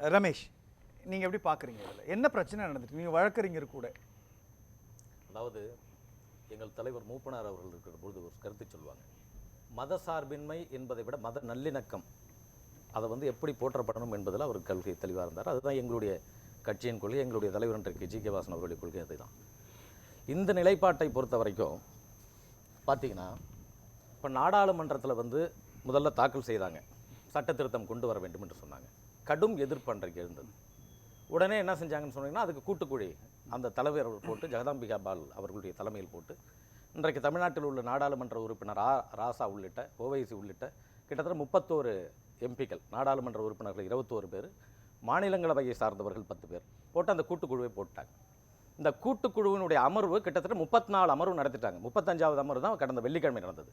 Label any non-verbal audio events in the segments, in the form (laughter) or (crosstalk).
ரமேஷ் நீங்கள் எப்படி பார்க்குறீங்க இதில்? என்ன பிரச்சனை நடந்துட்டு நீங்கள் வழக்கறிஞர் கூட. அதாவது எங்கள் தலைவர் மூப்பனார் அவர்கள் இருக்கிற பொழுது ஒரு கருத்து சொல்லுவாங்க. மத சார்பின்மை என்பதை விட மத நல்லிணக்கம். அதை வந்து எப்படி போற்றப்படணும் என்பதில் அவர் கொள்கை தெளிவாக இருந்தார். அதுதான் எங்களுடைய கட்சியின் கொள்கை. எங்களுடைய தலைவர் கே. ஜி. கே. வாசன் அவருடைய கொள்கை அதுதான். இந்த நிலைப்பாட்டை பொறுத்த வரைக்கும் பார்த்தீங்கன்னா இப்போ நாடாளுமன்றத்தில் வந்து முதல்ல தாக்கல் செய்தாங்க. சட்ட திருத்தம் கொண்டு வர வேண்டும் என்று சொன்னாங்க. கடும் எதிர்ப்பு அன்றைக்கு எழுந்தது. உடனே என்ன செஞ்சாங்கன்னு சொன்னீங்கன்னா அதுக்கு கூட்டுக்குழி அந்த தலைவர் போட்டு ஜெகதாம்பிகா பால் அவர்களுடைய தலைமையில் போட்டு இன்றைக்கு தமிழ்நாட்டில் உள்ள நாடாளுமன்ற உறுப்பினர் ஆ ராசா உள்ளிட்ட ஓவைசி உள்ளிட்ட கிட்டத்தட்ட முப்பத்தோரு எம்பிக்கள் நாடாளுமன்ற உறுப்பினர்கள் இருபத்தோரு பேர் மாநிலங்களவையை சார்ந்தவர்கள் பத்து பேர் போட்டு அந்த கூட்டுக்குழுவை போட்டாங்க. இந்த கூட்டுக்குழுவினுடைய அமர்வு கிட்டத்தட்ட முப்பத்தி நாலு அமர்வு நடத்திட்டாங்க. முப்பத்தஞ்சாவது அமர்வு தான் கடந்த வெள்ளிக்கிழமை நடந்தது.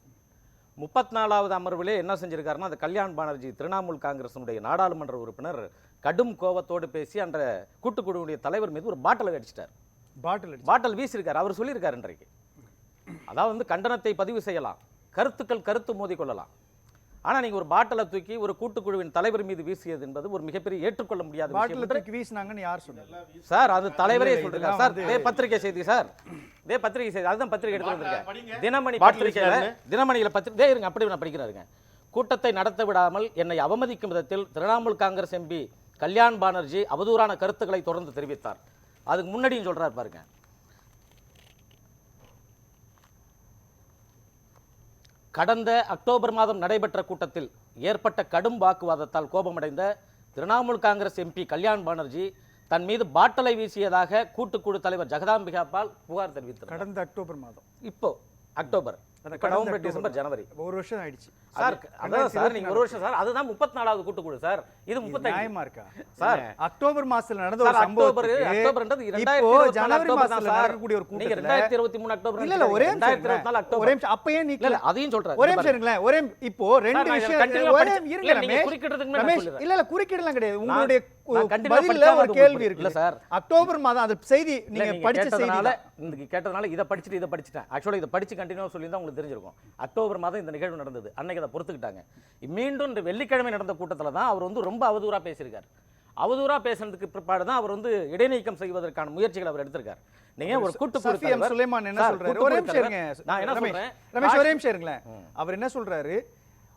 முப்பத்தி நாலாவது அமர்விலே என்ன செஞ்சிருக்காருன்னா அந்த கல்யாண் பானர்ஜி திரிணாமுல் காங்கிரஸினுடைய நாடாளுமன்ற உறுப்பினர் கடும் கோபத்தோடு பேசி அந்த கூட்டுக்குழுவுடைய தலைவர் மீது ஒரு பாட்டிலை அடிச்சிட்டார் பாட்டில் பாட்டில் வீசியிருக்காரு. அவர் சொல்லியிருக்காரு இன்றைக்கு. அதாவது வந்து கண்டனத்தை பதிவு செய்யலாம். கருத்துக்கள் கருத்து மோதிக்கொள்ளலாம் ஆனா நீங்க ஒரு பாட்டிலை தூக்கி ஒரு கூட்டுக்குழுவின் தலைவர் மீது வீசியது என்பது ஒரு மிகப்பெரிய ஏற்றுக்கொள்ள முடியாத விஷயம் பாட்டில் தூக்கி வீசினாங்கன்னு யார் சொன்னாங்க சார் அது தலைவரே இதெல்லாம் சார் இதே பத்திரிகை செய்தி சார். இதே பத்திரிகை செய்தி அதுதான் பத்திரிகை எடுத்து வந்திருக்கேன். தினமணி பத்திரிகையில வீசினாருன்னு. தினமணியில பத்திரிகை இருங்க அப்படி நான் படிக்கிறேன் கூட்டத்தை நடத்த விடாமல் என்னை அவமதிக்கும் விதத்தில் திரிணாமுல் காங்கிரஸ் எம்பி கல்யாண் பானர்ஜி அவதூறான கருத்துக்களை தொடர்ந்து தெரிவித்தார். அதுக்கு முன்னாடியும் சொல்றாரு பாருங்க. கடந்த அக்டோபர் மாதம் நடைபெற்ற கூட்டத்தில் ஏற்பட்ட கடும் வாக்குவாதத்தால் கோபமடைந்த திரிணாமுல் காங்கிரஸ் எம்பி கல்யாண் பானர்ஜி தன் மீது பாட்டலை வீசியதாக கூட்டுக்குழு தலைவர் ஜெகதாம்பிகா பால் புகார் தெரிவித்தார் கடந்த அக்டோபர் மாதம். இப்போ அக்டோபர். நவம்பர் டிசம்பர் ஜனவரி ஒரு வருஷம் ஆயிடுச்சு. சார் அது அதான் சார் நீங்க ஒரு 2024 வருஷம் சார் அதுதான் முப்பத்தி நாலாவது கூட்டுக்குழு சார். இது முப்பத்தி நியாயமா இருக்கா? சார். அக்டோபர் மாசத்துல நடந்த ஒரு அக்டோபர் அக்டோபர்ன்றது 2024 ஜனவரி மாசத்துல. நடக்கக்கூடிய ஒரு நீங்க கூட்டத்துல 2023 அக்டோபர் இல்ல இல்ல ஒரே 2024 இருங்களேன். அக்டோபர். ஒரே நிமிஷம். அப்பயே நீ இல்ல இல்ல அதையும் சொல்றேன் ஒரே நிமிஷம் இருங்களேன். ஒரே இப்போ ரெண்டு விஷயம் ஒரே இருங்க. ரமேஷ். இல்ல இல்ல குறுக்கிடலாம் கிடையாது. உங்களுடைய பதில்ல படிச்சா ஒரு அது கேள்வி உங்களுக்கு இருக்கு இல்ல சார். அக்டோபர் மாதம் அந்த செய்தி இல்ல, நீங்க நீங்க படிச்ச செய்தி கேட்டதுனால தான். இன்னைக்கு கேட்டதுனால இதை படிச்சுட்டு இதை படிச்சுட்டேன். ஆக்சுவலாக இதை படிச்சு கண்டினியூ சொல்லியிருந்தா உங்களுக்கு தெரிஞ்சிருக்கும். அக்டோபர் மாதம் இந்த நிகழ்வு நடந்தது. அன்னைக்கு அதை பொறுத்துக்கிட்டாங்க. மீண்டும் இந்த வெள்ளிக்கிழமை நடந்த கூட்டத்தில் தான் அவர் வந்து ரொம்ப அவதூறா பேசியிருக்காரு. அவதூறா பேசுனதுக்கு பிற்பாடு தான் அவர் வந்து இடைநீக்கம் செய்வதற்கான முயற்சிகளை அவர் எடுத்திருக்காரு. நீங்க ஒரு தலைவர்- சுலைமான் என்ன சொல்றாரு? ஒரே நிமிஷம் நான் என்ன சொல்றேன்? ரமேஷ் ஒரே நிமிஷம் இருங்களேன். அவர் என்ன சொல்றாரு?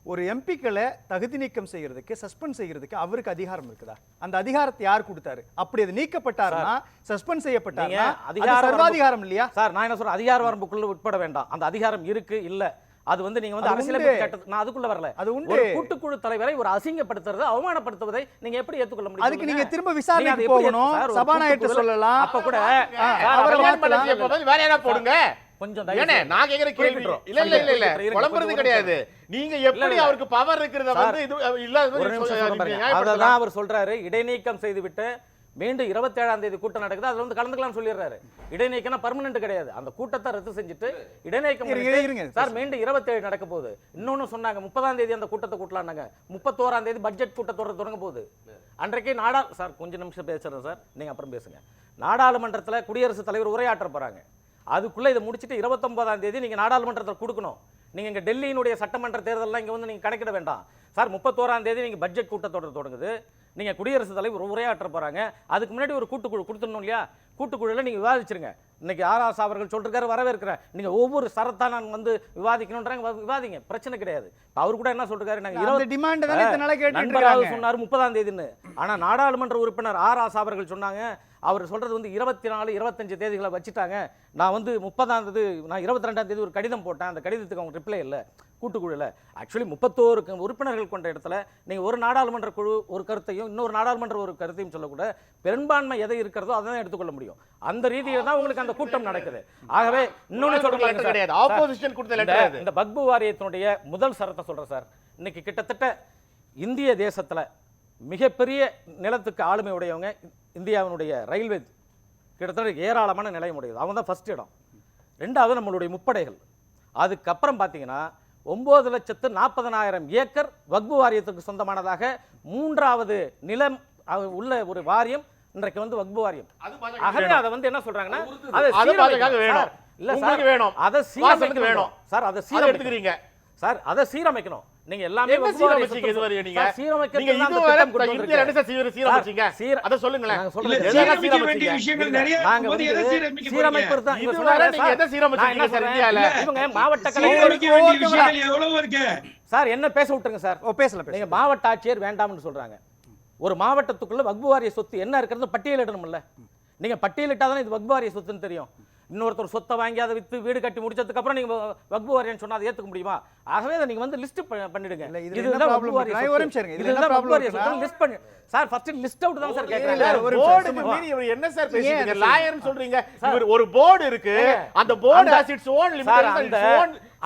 ஒரு எம்பிக்களை தகுதி நீக்கம் செய்யறதுக்கு சஸ்பெண்ட் செய்யறதுக்கு அவருக்கு அதிகாரம் இருக்குதா? அந்த அதிகாரத்தை யார் கொடுத்தாரு? அப்படி அது நீக்கப்பட்டாருன்னா சஸ்பெண்ட் செய்யப்பட்டாருன்னா அதிகார சர்வாதிகாரம் இல்லையா? சார் நான் என்ன சொல்றேன்? அதிகார வரம்புக்குள்ள உட்பட வேண்டாம். அந்த அதிகாரம் இருக்கு இல்ல. அது வந்து நீங்க வந்து அரசியலமைப்பு நான் அதுக்குள்ள வரல. அது உண்டு. ஒரு கூட்டுக்குழு தலைவரை ஒரு அசிங்கப்படுத்துறது அவமானப்படுத்துவதை நீங்க எப்படி ஏத்துக்கொள்ள முடியும் அதுக்கு நீங்க? திரும்ப எப்படி போகணும். கூட்டுக்குழு- சொல்லலாம். அப்ப கூட வேற யாரா போடுங்க. கொஞ்சம் ஏனே செய்து- நான் கேக்குற கேள்வி. இல்ல இல்ல இல்ல இல்ல. குழம்புறது கிடையாது. நீங்க எப்படி இல்ல. அவருக்கு பவர் இருக்கிறத வந்து இது பாருங்க. அததான் அவர் சொல்றாரு. இடைநீக்கம் செய்துவிட்டு மீண்டும் இருபத்தேழாம் தேதி கூட்டம் நடக்குது. அதுல வந்து கலந்துக்கலாம் சொல்லிடுறாரு. இடைநீக்கம்னா பர்மனன்ட் கிடையாது. அந்த கூட்டத்தை ரத்து செஞ்சுட்டு இடைநீக்கம். சார் மீண்டும் இருபத்தேழு நடக்க போகுது. இன்னொன்னு சொன்னாங்க முப்பதாம் தேதி அந்த கூட்டத்தை கூட்டலாம்னாங்க முப்பத்தோராம் தேதி பட்ஜெட் கூட்டத்தொடர் தொடங்க போகுது. அன்றைக்கே நாடா சார் கொஞ்சம் நிமிஷம் பேசுறேன் சார். நீங்க அப்புறம் பேசுங்க. நாடாளுமன்றத்துல குடியரசுத் தலைவர் உரையாற்ற போறாங்க. அதுக்குள்ள இதை முடிச்சிட்டு இருபத்தொன்பதாம் தேதி நீங்க நாடாளுமன்றத்தில் கொடுக்கணும். நீங்க இங்க டெல்லியினுடைய சட்டமன்ற தேர்தல்லாம் இங்க வந்து நீங்க கணக்கிட வேண்டாம். சார் முப்பத்தோராம் தேதி நீங்க பட்ஜெட் கூட்டத்தொடர் தொடங்குது. நீங்க குடியரசுத் தலைவர் உரையாற்ற போறாங்க. அதுக்கு முன்னாடி ஒரு கூட்டுக்குழு கொடுத்துடணும் இல்லையா? கூட்டுக்குழுல நீங்க விவாதிச்சிருங்க. இன்னைக்கு ஆராஸ் அவர்கள் சொல்லிருக்காரு வரவேற்கிறேன். நீங்க ஒவ்வொரு சரத்தா நான் வந்து விவாதிக்கணும்ன்றாங்க வ- விவாதிங்க. பிரச்சனை கிடையாது. அவர் கூட என்ன சொல்றாரு நாங்க அந்த இருபது டிமாண்ட் சொன்னார் முப்பதாம் தேதின்னு. ஆனா நாடாளுமன்ற உறுப்பினர் ஆர் ஆசா அவர்கள் சொன்னாங்க அவர் சொல்றது வந்து இருபத்தி நாலு இருபத்தஞ்சு தேதிகளை வச்சுட்டாங்க. நான் வந்து முப்பதாம் தேதி நான் இருபத்தி ரெண்டாம் தேதி ஒரு கடிதம் போட்டேன். அந்த கடிதத்துக்கு அவங்க ரிப்ளை இல்லை கூட்டுக்குழுல. ஆக்சுவலி முப்பத்தோரு உறுப்பினர்கள் கொண்ட இடத்துல நீங்க ஒரு நாடாளுமன்ற குழு ஒரு கருத்தையும் இன்னொரு நாடாளுமன்ற ஒரு கருத்தையும் சொல்லக்கூட பெரும்பான்மை எதை இருக்கிறதோ அதை தான் எடுத்துக்கொள்ள முடியும். அந்த ரீதியில தான் உங்களுக்கு அந்த கூட்டம் நடக்குது. ஆகவே ஆப்போசிஷன் கொடுத்த இந்த- பக்பு வாரியத்தினுடைய முதல் சரத்தை சொல்றேன் சார். இன்னைக்கு கிட்டத்தட்ட இந்திய தேசத்துல மிகப்பெரிய நிலத்துக்கு ஆளுமை உடையவங்க இந்தியாவினுடைய ரயில்வே கிட்டத்தட்ட ஏராளமான நிலையம் உடையது அவங்க தான் ஃபர்ஸ்ட் இடம் ரெண்டாவது நம்மளுடைய முப்படைகள் அதுக்கப்புறம் பார்த்தீங்கன்னா ஒன்பது லட்சத்து நாற்பதனாயிரம் ஏக்கர் வக்பு வாரியத்துக்கு சொந்தமானதாக மூன்றாவது நிலம் உள்ள ஒரு வாரியம் இன்றைக்கு வந்து வக்பு வாரியம் ஆகவே. அதை வந்து என்ன சொல்றாங்கன்னா அது வேணும். சார், இல்ல உங்களுக்கு சார், வேணும். அதை சீரமைக்கணும் வேணும். சார் அதை எடுத்துக்கிறீங்க சார் அதை சீரமைக்கணும் நீங்க எல்லாமே சீரமைச்சீங்க இதுவரை நீங்க? சார், சீரமைக்கிறதுக்கு நீங்க இதுவரை இந்திய வந்திருக்கேன். அரசை சீர- சீரமைச்சீங்க. சார், சீர- அதை சொல்லுங்களேன். நாங்க எதெல்லாம் சீரமைக்க? வேண்டிய விஷயங்கள் நிறைய நாங்க எதை வந்து சீரமைக்க போறீங்க? சீரமைப்பு தான் இங்க இதுவரை சொல்றாங்க நீங்க சார். எதை சீரமைச்சீங்க சார்? இந்தியால? இவங்க மாவட்ட கலை சீரமைக்க வேண்டிய விஷயங்கள் எவ்வளவு இருக்கு சார் என்ன பேச விட்டுருங்க சார் ஓ பேசலாம் நீங்க மாவட்ட ஆட்சியர் வேண்டாம்னு சொல்றாங்க ஒரு மாவட்டத்துக்குள்ள வக்பு வாரிய சொத்து என்ன இருக்கிறது பட்டியலிடணும்ல நீங்க பட்டியலிட்டாதான் இது வக்பு வாரிய சொத்துன்னு தெரியும் இன்னொருத்தர் சொத்தை வாங்கி அதை வித்து வீடு கட்டி முடிச்சதுக்கு அப்புறம் நீங்க வ- வக்பு வாரியன்னு சொன்னா அதை ஏத்துக்க முடியுமா? ஆகவே அதை நீங்க வந்து லிஸ்ட் பண்ணிடுங்க. இதுதான் வக்பு வக்பு லிஸ்ட் பண்ணி சார் ஃபர்ஸ்ட் லிஸ்ட் அவுட் தான் சார் கேக்குறாங்க ஒரு போர்டுக்கு சும்மா. மீறி இவர் என்ன சார் பேசுறீங்க? லாயர்னு சொல்றீங்க. இவர் ஒரு போர்டு இருக்கு. அந்த board has its own limit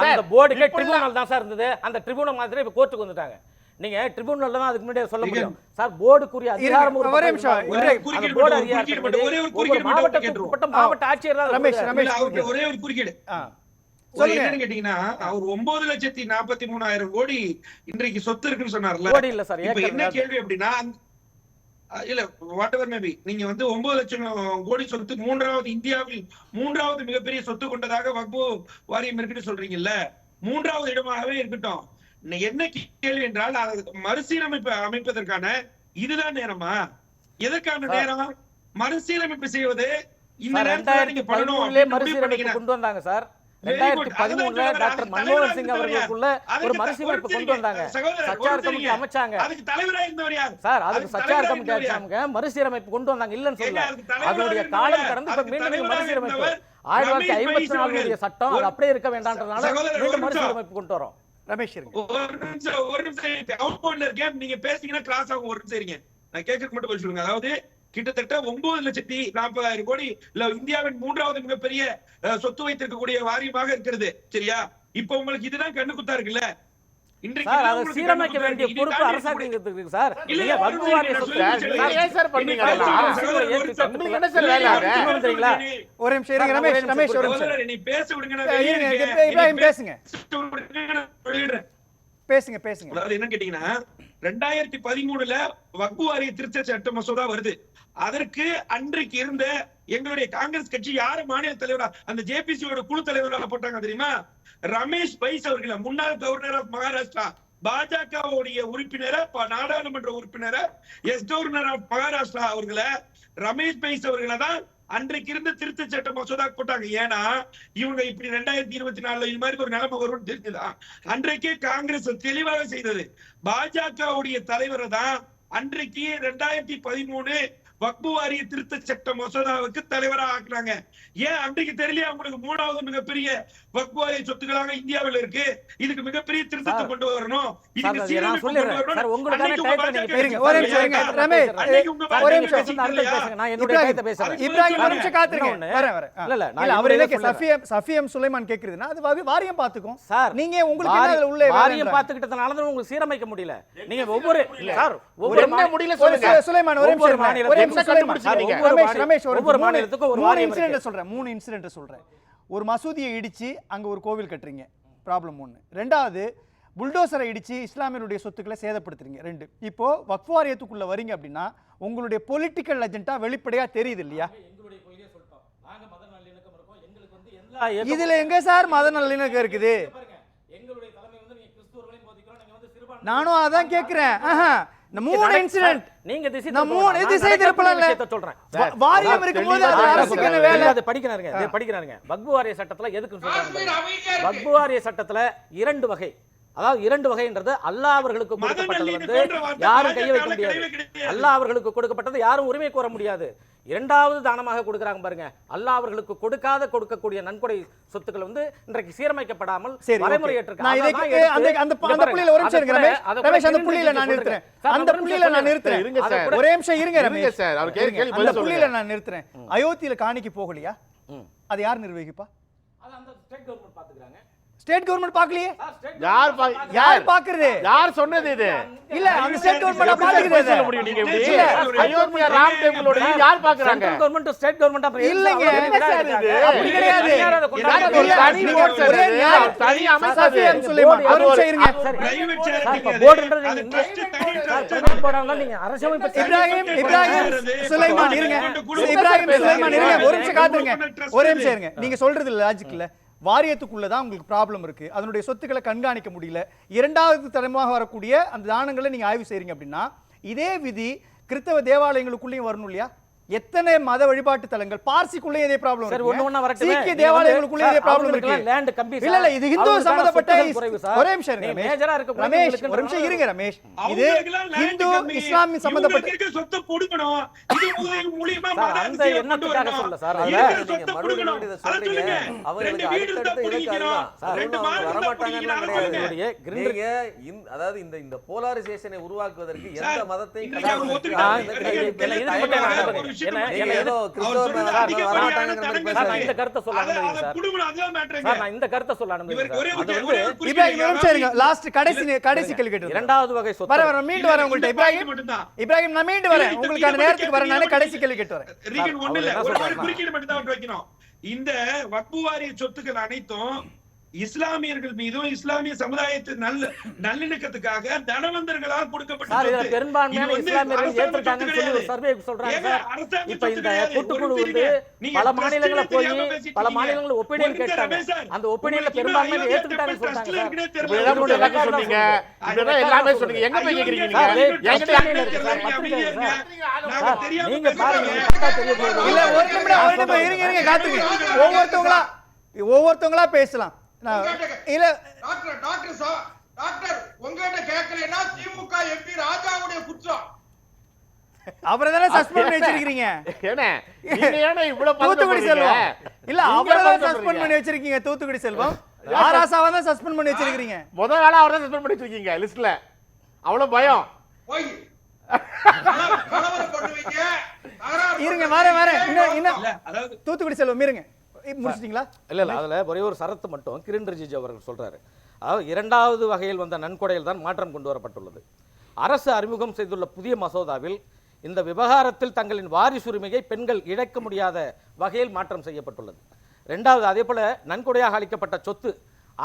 அந்த போர்டுக்கே ட்ரிபியூனல் தான் சார் இருந்தது. அந்த ட்ரிபியூனல் மாதிரி இப்ப கோர்ட்டுக்கு வந்துட்டாங்க. நீங்க ட்ரிபியூனல்ல தான் அதுக்கு முன்னாடியே சொல்ல முடியும். சார் போர்டுக்குரிய அதிகாரம் ஒரு நிமிஷம், போர்டு மட்டும், ஒரே ஒரு குறுக்கீடு. உட்பட்ட மாவட்ட ஆட்சியர் தான் ரமேஷ், ரமேஷ் ஒரே ஒரு குறுக்கீடு. என்னன்னு கேட்டீங்கன்னா அவர் ஒன்பது லட்சத்தி நாற்பத்தி மூணாயிரம் கோடி இன்றைக்கு சொத்து இருக்குன்னு சொன்னார்ல. கோடி இல்ல சார் இப்ப என்ன கேள்வி அப்படின்னா இல்ல வாட் எவர் மேபி நீங்க வந்து ஒன்பது லட்சம் கோடி சொத்து மூன்றாவது இந்தியாவில் மூன்றாவது மிகப்பெரிய சொத்து கொண்டதாக வக்பு வாரியம் இருக்குன்னு சொல்றீங்கல்ல. மூன்றாவது இடமாகவே இருக்கட்டும். என்ன கேள்வி என்றால் அதை மறுசீரமைப்பு அமைப்பதற்கான இதுதான் நேரமா எதற்கான. நேரம் மறுசீரமைப்பு செய்வது இந்த நேரத்துல நீங்க பண்ணணும் மறுசீரமைப்பு கொண்டு வந்தாங்க சார். ரெண்டாயிரத்தி பதிமூணுல. டாக்டர் மன்மோகன் சிங்? அவர்களுக்குள்ள ஒரு மறுசீரமைப்பு கொண்டு வந்தாங்க சச்சார் கமிட்டி. அமைச்சாங்க சார் அதுக்கு சச்சார் கமிட்டி? அமைச்சாங்க மறுசீரமைப்பு கொண்டு வந்தாங்க இல்லன்னு ஏங்க, சொல்ல அதுக்கு தலைவரா அதனுடைய காலம்? கடந்து இப்ப மீண்டும் மறுசீரமைப்பு ஆயிரத்தி தொள்ளாயிரத்தி ஐம்பத்தி நாலுடைய. சட்டம் அது அப்படியே இருக்க வேண்டாம்ன்றதுனால மீண்டும். மறுசீரமைப்பு கொண்டு வரோம் ரமேஷ் ஒரு நிமிஷம் ஒரு நிமிஷம் அவுட் இருக்கேன். நீங்க பேசுனீங்கன்னா கிளாஸ் ஆகும். ஒரு நிமிஷம் இருங்க. நான் கேட்கறதுக்கு மட்டும் பதில் சொல்லுங்க. அதாவது கிட்டத்தட்ட ஒன்பது லட்சத்தி நாற்பதாயிரம் கோடி இல்ல இந்தியாவின் மூன்றாவது மிகப்பெரிய சொத்து வைத்திருக்கக்கூடிய வாரியமாக இருக்கிறது. சரியா? இப்ப உங்களுக்கு இதுதான் கண்ணு குத்தா இருக்குல்ல? சார் அதை சீரமைக்க வேண்டிய. பொறுப்பு அரசாங்கத்துக்கு இருக்கு சார். நீங்க ஒரு சார், பண்ணீங்க? என்ன சார் வேலை? நிமிஷம் இருங்க. ரமேஷ் ரமேஷ் நிமிஷம். நீ பேச விடுங்க பேசுங்க. பேசுங்க. பேசுங்க அதாவது என்ன கேட்டீங்கன்னா ரெண்டாயிரத்தி பதிமூணுல வக்பு வாரிய திருத்த சட்ட மசோதா வருது. அதற்கு அன்றைக்கு இருந்த எங்களுடைய காங்கிரஸ் கட்சி யாரு மாநில தலைவரா? அந்த ஜேபிசியோட குழு தலைவராக போட்டாங்க தெரியுமா? ரமேஷ் பைஸ் அவர்களை முன்னாள் கவர்னர் ஆஃப் மகாராஷ்டிரா பாஜகவுடைய உறுப்பினரை நாடாளுமன்ற உறுப்பினரை எஸ் கவர்னர் ஆஃப் மகாராஷ்டிரா அவர்களை ரமேஷ் பைஸ் அவர்களை தான் அன்றைக்கு இருந்த திருத்த சட்ட மசோதா போட்டாங்க. ஏன்னா இவங்க இப்படி ரெண்டாயிரத்தி இருபத்தி நாலுல இது மாதிரி ஒரு நிலைமை வரும்னு தெரிஞ்சுதான் அன்றைக்கே காங்கிரஸ் தெளிவாக செய்தது. பாஜகவுடைய தலைவரை தான் அன்றைக்கு ரெண்டாயிரத்தி பதிமூணு வக்பு வாரிய திருத்த சட்ட மசோதாவுக்கு தலைவரா ஆக்குனாங்க ஏன்? அன்றைக்கு தெரியலையா? உங்களுக்கு மூணாவது மிகப்பெரிய வக்பு வாரிய சொத்துக்களாக இந்தியாவில் இருக்கு. இதுக்கு மிகப்பெரிய திருத்தத்தை கொண்டு வரணும். இல்ல அவர். சஃபியம் சஃபியம் சுலைமான் கேக்குறதுன்னா அது வாரி- வாரியம் பாத்துக்கும் சார் நீங்க உங்களுக்கு உள்ள வாரியம் பார்த்துக்கிட்டதுனால தான் உங்களுக்கு சீரமைக்க முடியல. நீங்க ஒவ்வொரு ஒவ்வொரு முடியல சுலைமான் ஒரே சொல்றேன் மூணு இன்சிடென்ட் சொல்றேன். ஒரு மசூதியை இடிச்சு அங்க ஒரு கோவில் கட்டுறீங்க. ப்ராப்ளம் ஒன்று ரெண்டாவது புல்டோசரை இடிச்சு இஸ்லாமியருடைய சொத்துக்களை சேதப்படுத்துறீங்க. ரெண்டு இப்போ வக்ஃப் வாரியத்துக்குள்ள வரீங்க அப்படின்னா உங்களுடைய பொலிட்டிக்கல் அஜெண்டா வெளிப்படையா தெரியுது இல்லையா? எங்களுடைய கொள்கையை சொல்லிட்டோம். நாங்க மத நல்லிணக்கம் இருக்கோம். எங்களுக்கு வந்து எல்லா இயக்கமும் இதுல எங்க சார் மத நல்லிணக்கம் இருக்குது? பாருங்க, எங்களுடைய தலைமை வந்து நீங்க கிறிஸ்துவர்களையும் போதிக்கிறோம். நீங்க வந்து சிறுபான்மை- நானும் அதான் கேக்குறேன். இந்த மூணு இன்சிடென்ட் நீங்க திசை நான் மூணு. திசை. விஷயத்தை சொல்றேன் வா- வாரியம் அதான் இருக்கும்போது தெளிவா அது தான் அரசுக்கான சொல்றாரு. வேலை அது படிக்கிறாருங்க படிக்கிறாருங்க வக்பு வாரிய சட்டத்துல எதுக்கு சொல்றாங்க. வக்பு வாரிய சட்டத்துல இரண்டு வகை அதாவது இரண்டு வகைன்றது. அல்லாஹ் அவர்களுக்கு கொடுக்கப்பட்டது வந்து யாரும் கையை வைக்க முடியாது. அல்லாஹ் அவர்களுக்கு கொடுக்கப்பட்டது யாரும் உரிமை கோர முடியாது. இரண்டாவது தானமாக கொடுக்குறாங்க பாருங்க. அல்லாஹ் அவர்களுக்கு கொடுக்காத கொடுக்கக்கூடிய நன்கொடை சொத்துக்கள் வந்து இன்றைக்கு சீரமைக்கப்படாமல் அயோத்தியில காணிக்கு போகலையா. அது யார் நிர்வகிப்பா? அதை அந்த ஸ்டேட் கவர்மெண்ட் பார்க்கலையே? யார். யார் பாக்குறது யார் சொன்னது இது? இல்ல அந்த ஸ்டேட் கவர்மெண்ட் எப்படி பாக்குறது சொல்ல முடியும் நீங்க இப்படி இல்ல. அயோத்தியா ராம் டெம்பிளோட யார் பாக்குறாங்க சென்ட்ரல் கவர்மெண்ட் ஸ்டேட் கவர்மெண்ட் அப்புறம் எதுக்கு இல்லைங்க. என்ன சார் இருக்காங்க? இது? அப்படி கிடையாது. தனி போர்டு சார் தனி. சஃபியம் சுலைமான் ஒரு- நிமிஷம். இருங்க சரி. போர்டுன்றது நீங்க- தனி சார், private போர்டால நீங்க அரசியலமைப்பு இப்ராஹிம் இப்ராஹிம் சுலைமான் இருங்க. இப்ராஹிம் சுலைமான் இருங்க. ஒரு நிமிஷம் காத்துருங்க. ஒரு நிமிஷம் இருங்க. நீங்க சொல்றது இல்ல லாஜிக் இல்ல வாரியத்துக்குள்ள தான் உங்களுக்கு ப்ராப்ளம் இருக்கு. அதனுடைய சொத்துக்களை கண்காணிக்க முடியல. இரண்டாவது தரமாக வரக்கூடிய அந்த தானங்களை நீங்க ஆய்வு செய்றீங்க அப்படின்னா இதே விதி கிறிஸ்தவ தேவாலயங்களுக்குள்ளேயும் வரணும் இல்லையா? எத்தனை மத வழிபாட்டு தலங்கள்? பார்சிக்குள்ளே இதே ப்ராப்ளம் சரி ஒண்ணு ஒண்ணா வரட்டுமே. சீக்கிய தேவாலயங்களுக்குள்ளே இதே ப்ராப்ளம் இருக்கு. land கம்மி இல்ல இல்ல. இது அவங்களுக்கான சம்பந்தப்பட்ட சொத்துக்கள் குறைவு சார். ஒரே நிமிஷம் இருங்க. ரமேஷ். ரமேஷ் ஒரு நிமிஷம் இருங்க ரமேஷ். இது கம்மி. இஸ்லாமிய சம்பந்தப்பட்ட இவங்களுக்கு இருக்க புடுங்கணும். இது மூலியம் மத அரசியல் கொண்டு சொல்ல சார். வரணும். சொத்தை. இதை அதை. சொல்லுங்க. ரெண்டு வீடு இருந்தா புடிக்கணும். ரெண்டு மாடு இருந்தா புடிக்கணும். இந்த- அதாவது இந்த இந்த போலாரைசேஷனை உருவாக்குவதற்கு எந்த மதத்தையும். இந்த கருத்தை சொல்ல. லாஸ்ட் கடைசி கடைசி கேள்வி கேட்டு இரண்டாவது வகை சொத்து வர மீண்டு வரேன் உங்கள்ட்ட இப்ராஹிம். இப்ராஹிம் நான் மீண்டு வரேன் உங்களுக்கான இந்த நேரத்துக்கு வரேன் நானே கடைசி கேள்வி கேட்டு வரேன் ரீகன் ஒண்ணு இல்ல. ஒரு- குறுக்கீடு மட்டும் தான் வைக்கணும். இந்த வக்பு வாரிய சொத்துக்கள் அனைத்தும் இஸ்லாமியர்கள் மீதும் இஸ்லாமிய சமுதாயத்தின் நல்ல நல்லிணக்கத்துக்காக தனவந்தர்களால் கொடுக்கப்பட்ட சார் இதுல சொத்து. பெரும்பான்மையான இது வந்து இஸ்லாமியர்கள் அரசாங்க ஏத்துக்கிட்டாங்கன்னு சொத்து சொல்லி ஒரு கிடையாது. சர்வே சொல்றாங்க சார். இப்ப இந்த. கூட்டுக்குழு வந்து நீங்க பல மாநிலங்களை போய் பல. மாநிலங்கள் ஒப்பீனியன் கேட்டாங்க. அந்த ஒப்பீனியன்ல பெரும்பான்மை ஐயோப்பிய சொல்றாங்க சொன்னீங்க. இப்பதான் எல்லாமே சொன்னீங்க. எங்க போய் கேக்குறீங்க நீங்க? ஐயோப்பிய என்கிட்ட trustல இல்ல. நாங்க பாருங்க. ஒரு நிமிடம் ஒரு நிமிடம் இருங்க இருங்க காத்துங்க. ஒவ்வொருத்தவங்களா ஒவ்வொருத்தவங்களா பேசலாம். இல்ல டாக்டர் டாக்டர் சா- டாக்டர் உங்ககிட்ட கேட்கலைன்னா திமுக எம்பி ராஜாவுடைய குற்றம். அவரை தானே சஸ்பெண்ட் பண்ணி வச்சிருக்கீங்க தூத்துக்குடி? செல்வம். இல்ல அவரை தான். சஸ்பெண்ட் பண்ணி வச்சிருக்கீங்க தூத்துக்குடி செல்வம். ஆராசாவை தான் சஸ்பெண்ட் பண்ணி வச்சிருக்கீங்க முத நாளா அவரை சஸ்பெண்ட் பண்ணி வச்சிருக்கீங்க லிஸ்ட்ல. அவ்வளவு பயம். (laughs) இருங்க. வரேன் வரேன். இன்னும் இன்னும். இல்ல, அதாவது தூத்துக்குடி செல்வம் இருங்க. முடிச்சிட்டீங்களா? இல்ல இல்ல அதுல ஒரே ஒரு சரத்து மட்டும் கிரண் ரிஜிஜு அவர்கள் சொல்றாரு. அதாவது இரண்டாவது வகையில் வந்த நன்கொடையில் தான் மாற்றம் கொண்டு வரப்பட்டுள்ளது. அரசு அறிமுகம் செய்துள்ள புதிய மசோதாவில் இந்த விவகாரத்தில் தங்களின் வாரிசுரிமையை பெண்கள் இழக்க முடியாத வகையில் மாற்றம் செய்யப்பட்டுள்ளது. ரெண்டாவது அதே போல நன்கொடையாக அளிக்கப்பட்ட சொத்து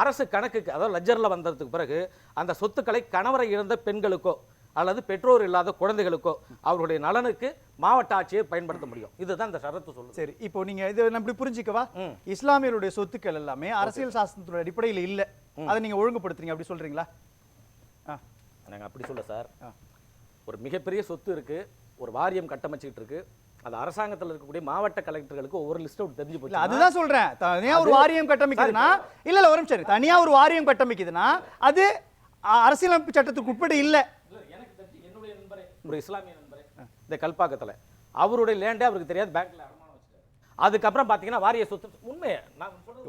அரசு கணக்குக்கு அதாவது லெஜரில் வந்ததுக்கு பிறகு அந்த சொத்துக்களை கணவரை இழந்த பெண்களுக்கோ அல்லது பெற்றோர் இல்லாத குழந்தைகளுக்கோ அவர்களுடைய நலனுக்கு மாவட்ட ஆட்சியர் பயன்படுத்த முடியும். இதுதான் இந்த ஷரத்து சொல்லுது. சரி இப்போ நீங்க இது நம்ம இப்படி புரிஞ்சுக்கவா இஸ்லாமியருடைய சொத்துக்கள் எல்லாமே அரசியல் சாசனத்தோட அடிப்படையில் இல்ல. அதை நீங்க ஒழுங்குபடுத்துறீங்க அப்படி சொல்றீங்களா? ஆ. நாங்க அப்படி சொல்ல சார். ஒரு மிகப்பெரிய சொத்து இருக்கு ஒரு வாரியம் கட்டமைச்சிட்டு இருக்கு. அது அரசாங்கத்தில் இருக்கக்கூடிய மாவட்ட கலெக்டர்களுக்கு ஒவ்வொரு லிஸ்ட் அவுட் தெரிஞ்சு போச்சு அதுதான் சொல்றேன். தனியா ஒரு வாரியம் கட்டமைக்குதுன்னா இல்ல இல்ல ஒரு நிமிஷம். தனியா ஒரு வாரியம் கட்டமைக்குதுன்னா அது அரசியலமைப்பு சட்டத்துக்கு உட்பட்டு இல்ல. ஒரு இஸ்லாமிய நண்பரே இந்த கல்பாக்கத்துல. அவருடைய லேண்டே அவருக்கு தெரியாது பேங்க்ல அடமானம் வச்சிட்டாரு. அதுக்கப்புறம் பாத்தீங்கன்னா வாரிய சொத்து உண்மை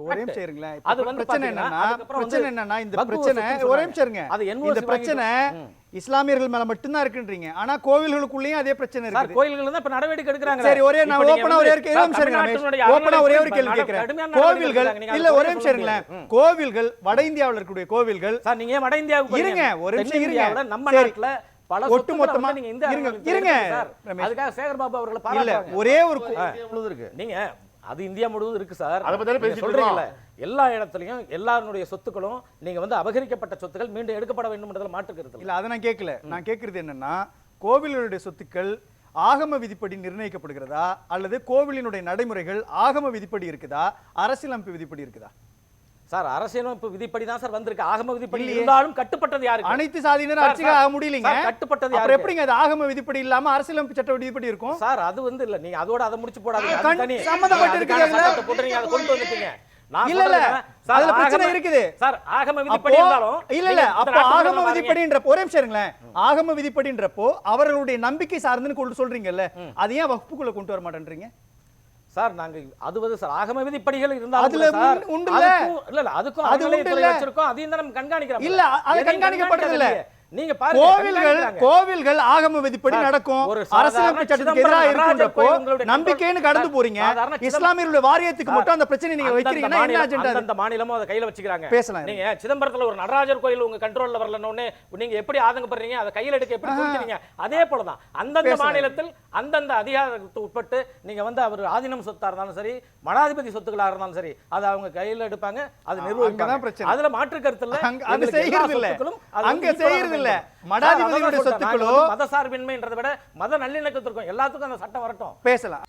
ஒரே இருங்களேன். அது வந்து பிரச்சனை என்னன்னா பிரச்சனை இந்த பிரச்சனை ஒரே இருங்க. அது NOC இந்த பிரச்சனை. இஸ்லாமியர்கள் மேல மட்டும்தான் இருக்குன்றீங்க. ஆனா கோவில்களுக்குள்ளேயும் அதே பிரச்சனை சார் இருக்குது. கோயில்கள் தான் இப்ப நடவடிக்கை எடுக்கிறாங்க சரி ஒரே நான் ஓப்பனா ஒரே ஒரு கேள்வி ரமேஷ். ஓப்பனா ஒரே ஒரு கேள்வி கேட்கிறேன். கோவில்கள் இல்ல ஒரே நிமிஷம் இருங்களேன். கோவில்கள் வட இந்தியாவுல இருக்கக்கூடிய கோவில்கள் சார் நீங்க வட இந்தியாவுக்கு இருங்க? ஒரு நிமிஷம் இருங்க. நம்ம. நாட்டுல பல ஒட்டு சொத்துக்களை மொத்தமா வந்து நீங்க இந்த இருங்க. அதுக்காக சேகர் பாபு அவர்களை இல்ல ஒரே ஒரு இருக்கு. நீங்க அது இந்தியா முழுவதும் இருக்கு சார். அதை பத்தி சொல்றீங்கல்ல எல்லா இடத்துலயும் எல்லாருடைய சொத்துக்களும் நீங்க வந்து அபகரிக்கப்பட்ட சொத்துக்கள் மீண்டும் எடுக்கப்பட வேண்டும் மாற்று கருத்து இல்லை. இல்ல அதை நான் கேட்கல நான் கேட்கறது என்னன்னா கோவில்களுடைய சொத்துக்கள் ஆகம விதிப்படி நிர்ணயிக்கப்படுகிறதா அல்லது கோவிலினுடைய நடைமுறைகள் ஆகம விதிப்படி இருக்குதா அரசியலமைப்பு விதிப்படி இருக்குதா? சார் அரசியலமைப்பு விதிப்படி தான் சார் வந்திருக்கு. ஆகம விதிப்படி. இருந்தாலும் கட்டுப்பட்டது யாருக்கு? அனைத்து சாதியினர் சார், ஆக முடியலங்க. கட்டுப்பட்டது யாருக்கு? எப்படிங்க அது ஆகம விதிப்படி இல்லாம அரசியலமைப்பு சட்ட விதிப்படி இருக்கும்? சார் அது வந்து இல்ல. நீங்க அதோட அதை முடிச்சு போடாதீங்க? சட்டத்தை போட்டு நீங்க அதை கொண்டு வந்துட்டீங்க. இல்ல, இல்ல. அதுல பிரச்சனை இருக்குது. சார் ஆகம விதிப்படி இருந்தாலும் இல்ல இல்ல. நீங்க இந்த அப்போ நாட்டுல ஆகம பாருங்க. விதிப்படின்ற ஒரே நிமிஷம் ஆகம விதிப்படின்றப்போ அவர்களுடைய நம்பிக்கை சார்ந்துன்னு கொண்டு சொல்றீங்கல்ல அது ஏன் வகுப்புக்குள்ள கொண்டு வர மாட்டேன்றீங்க? சார் நாங்க அது வந்து சார் ஆகம விதிப்படிகள் இருந்தாலும் அதுல உண்டு- இல்ல இல்ல அதுக்கும் அது? வச்சிருக்கோம் அதையும் தான் நம்ம கண்காணிக்கிறோம் இல்ல, அது எதையும் கண்காணிக்கப்படுறது இல்ல. நீங்க கோவில்கள். கோவில்கள் ஆகம விதிப்படி நடக்கும். அரசியலமைப்பு சட்டத்துக்கு எதிராக இருக்குன்றப்போ நம்பிக்கைன்னு கடந்து போறீங்க. இஸ்லாமியர்களுடைய வாரியத்துக்கு மட்டும் அந்த பிரச்சனை நீங்க வைக்கிறீங்கன்னா என்ன அஜெண்டா அந்தந்த மாநிலமும் அதை கையில வச்சுக்கிறாங்க. பேசலாம். நீங்க சிதம்பரத்துல ஒரு நடராஜர் கோயில் உங்க கண்ட்ரோல்ல வரலன்னு நீங்க எப்படி ஆதங்கப்படுறீங்க? அதை கையில எடுக்க எப்படி துடிக்கிறீங்க அதே போலதான். அந்தந்த. மாநிலத்தில் அந்தந்த அதிகாரத்துக்கு உட்பட்டு நீங்க வந்து அவர் ஆதீனம் சொத்தா இருந்தாலும் சரி மடாதிபதி சொத்துக்களா இருந்தாலும் சரி அதை அவங்க கையில எடுப்பாங்க அது நிர்வகிப்பாங்க. அதுல மாற்று கருத்து இல்ல. அங்க- செய்யறது இல்ல. அங்க செய்யறது இல்ல. நாங்க சொத்துக்களோ- வந்து மத சார்பின்மைன்றதை விட மத நல்லிணக்கத்திற்கும் எல்லாத்துக்கும் அந்த சட்டம் வரட்டும். பேசலாம்.